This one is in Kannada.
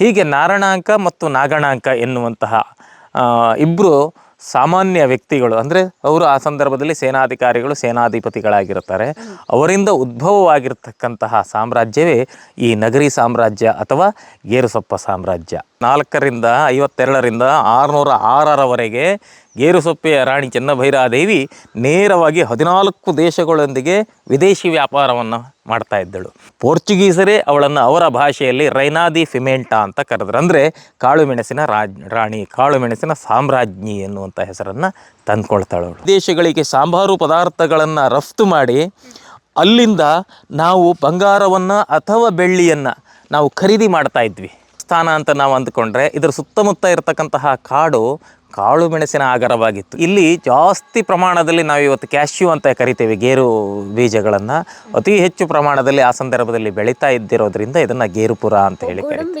ಹೀಗೆ ನಾರಣಾಂಕ ಮತ್ತು ನಾಗಣಾಂಕ ಎನ್ನುವಂತಹ ಇಬ್ಬರು ಸಾಮಾನ್ಯ ವ್ಯಕ್ತಿಗಳು, ಅಂದರೆ ಅವರು ಆ ಸಂದರ್ಭದಲ್ಲಿ ಸೇನಾಧಿಕಾರಿಗಳು, ಸೇನಾಧಿಪತಿಗಳಾಗಿರುತ್ತಾರೆ. ಅವರಿಂದ ಉದ್ಭವವಾಗಿರ್ತಕ್ಕಂತಹ ಸಾಮ್ರಾಜ್ಯವೇ ಈ ನಗರಿ ಸಾಮ್ರಾಜ್ಯ ಅಥವಾ ಗೇರುಸೊಪ್ಪ ಸಾಮ್ರಾಜ್ಯ. ನಾಲ್ಕರಿಂದ ಐವತ್ತೆರಡರಿಂದ ಆರುನೂರ ಆರರವರೆಗೆ ಗೇರುಸೊಪ್ಪೆಯ ರಾಣಿ ಚೆನ್ನಭೈರಾದೇವಿ ನೇರವಾಗಿ ಹದಿನಾಲ್ಕು ದೇಶಗಳೊಂದಿಗೆ ವಿದೇಶಿ ವ್ಯಾಪಾರವನ್ನು ಮಾಡ್ತಾ ಇದ್ದಳು. ಪೋರ್ಚುಗೀಸರೇ ಅವಳನ್ನು ಅವರ ಭಾಷೆಯಲ್ಲಿ ರೈನಾದಿ ಫಿಮೆಂಟಾ ಅಂತ ಕರೆದ್ರು. ಅಂದರೆ ಕಾಳುಮೆಣಸಿನ ರಾಜ್, ರಾಣಿ ಕಾಳುಮೆಣಸಿನ ಸಾಮ್ರಾಜ್ಞಿ ಎನ್ನುವಂಥ ಹೆಸರನ್ನು ತಂದ್ಕೊಳ್ತಾಳು ದೇಶಗಳಿಗೆ ಸಾಂಬಾರು ಪದಾರ್ಥಗಳನ್ನು ರಫ್ತು ಮಾಡಿ ಅಲ್ಲಿಂದ ನಾವು ಬಂಗಾರವನ್ನು ಅಥವಾ ಬೆಳ್ಳಿಯನ್ನು ನಾವು ಖರೀದಿ ಮಾಡ್ತಾ ಇದ್ವಿ. ಸ್ಥಾನ ಅಂತ ನಾವು ಅಂದ್ಕೊಂಡ್ರೆ ಇದರ ಸುತ್ತಮುತ್ತ ಇರತಕ್ಕಂತಹ ಕಾಡು ಕಾಳು ಮೆಣಸಿನ ಆಗರವಾಗಿತ್ತು. ಇಲ್ಲಿ ಜಾಸ್ತಿ ಪ್ರಮಾಣದಲ್ಲಿ ನಾವು ಇವತ್ತು ಕ್ಯಾಶ್ಯೂ ಅಂತ ಕರಿತೇವೆ ಗೇರು ಬೀಜಗಳನ್ನು. ಅತಿ ಹೆಚ್ಚು ಪ್ರಮಾಣದಲ್ಲಿ ಆ ಸಂದರ್ಭದಲ್ಲಿ ಬೆಳೀತಾ ಇದ್ದಿರೋದ್ರಿಂದ ಇದನ್ನು ಗೇರುಪುರ ಅಂತ ಹೇಳಿ ಕರಿತೀವಿ